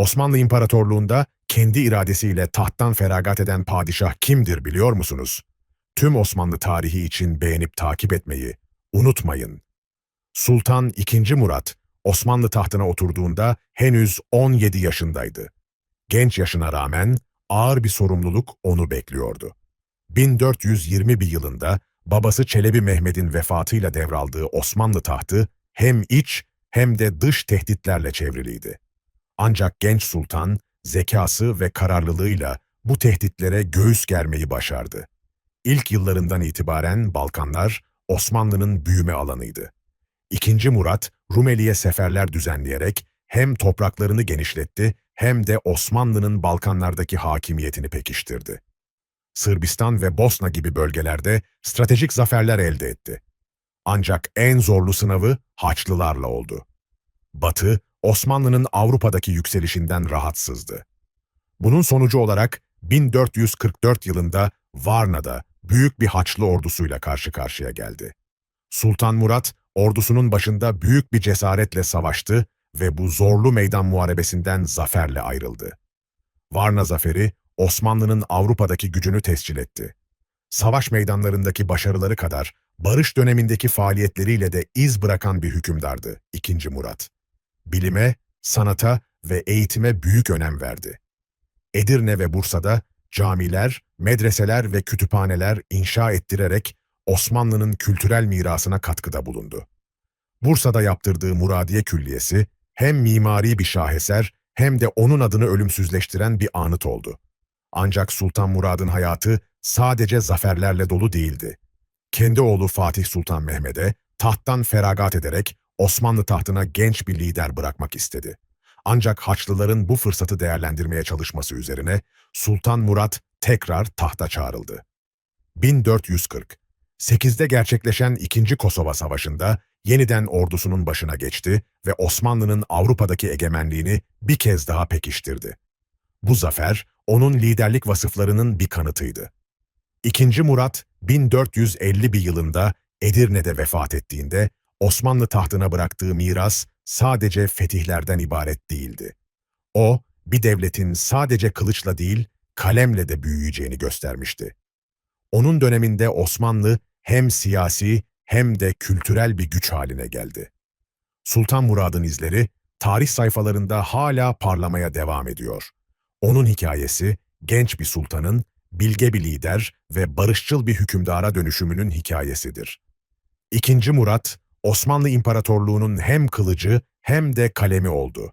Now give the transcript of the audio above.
Osmanlı İmparatorluğu'nda kendi iradesiyle tahttan feragat eden padişah kimdir biliyor musunuz? Tüm Osmanlı tarihi için beğenip takip etmeyi unutmayın. Sultan II. Murat, Osmanlı tahtına oturduğunda henüz 17 yaşındaydı. Genç yaşına rağmen ağır bir sorumluluk onu bekliyordu. 1421 yılında babası Çelebi Mehmet'in vefatıyla devraldığı Osmanlı tahtı hem iç hem de dış tehditlerle çevriliydi. Ancak genç sultan zekası ve kararlılığıyla bu tehditlere göğüs germeyi başardı. İlk yıllarından itibaren Balkanlar Osmanlı'nın büyüme alanıydı. İkinci Murat, Rumeli'ye seferler düzenleyerek hem topraklarını genişletti hem de Osmanlı'nın Balkanlardaki hakimiyetini pekiştirdi. Sırbistan ve Bosna gibi bölgelerde stratejik zaferler elde etti. Ancak en zorlu sınavı Haçlılarla oldu. Batı, Osmanlı'nın Avrupa'daki yükselişinden rahatsızdı. Bunun sonucu olarak 1444 yılında Varna'da büyük bir Haçlı ordusuyla karşı karşıya geldi. Sultan Murat, ordusunun başında büyük bir cesaretle savaştı ve bu zorlu meydan muharebesinden zaferle ayrıldı. Varna zaferi, Osmanlı'nın Avrupa'daki gücünü tescil etti. Savaş meydanlarındaki başarıları kadar barış dönemindeki faaliyetleriyle de iz bırakan bir hükümdardı 2. Murat. Bilime, sanata ve eğitime büyük önem verdi. Edirne ve Bursa'da camiler, medreseler ve kütüphaneler inşa ettirerek Osmanlı'nın kültürel mirasına katkıda bulundu. Bursa'da yaptırdığı Muradiye Külliyesi hem mimari bir şaheser hem de onun adını ölümsüzleştiren bir anıt oldu. Ancak Sultan Murad'ın hayatı sadece zaferlerle dolu değildi. Kendi oğlu Fatih Sultan Mehmet'e tahttan feragat ederek Osmanlı tahtına genç bir lider bırakmak istedi. Ancak Haçlıların bu fırsatı değerlendirmeye çalışması üzerine Sultan Murat tekrar tahta çağrıldı. 1440 8'de gerçekleşen 2. Kosova Savaşı'nda yeniden ordusunun başına geçti ve Osmanlı'nın Avrupa'daki egemenliğini bir kez daha pekiştirdi. Bu zafer, onun liderlik vasıflarının bir kanıtıydı. İkinci Murat, 1451 yılında Edirne'de vefat ettiğinde, Osmanlı tahtına bıraktığı miras sadece fetihlerden ibaret değildi. O, bir devletin sadece kılıçla değil, kalemle de büyüyeceğini göstermişti. Onun döneminde Osmanlı hem siyasi hem de kültürel bir güç haline geldi. Sultan Murad'ın izleri tarih sayfalarında hala parlamaya devam ediyor. Onun hikayesi genç bir sultanın, bilge bir lider ve barışçıl bir hükümdara dönüşümünün hikayesidir. İkinci Murat, Osmanlı İmparatorluğu'nun hem kılıcı hem de kalemi oldu.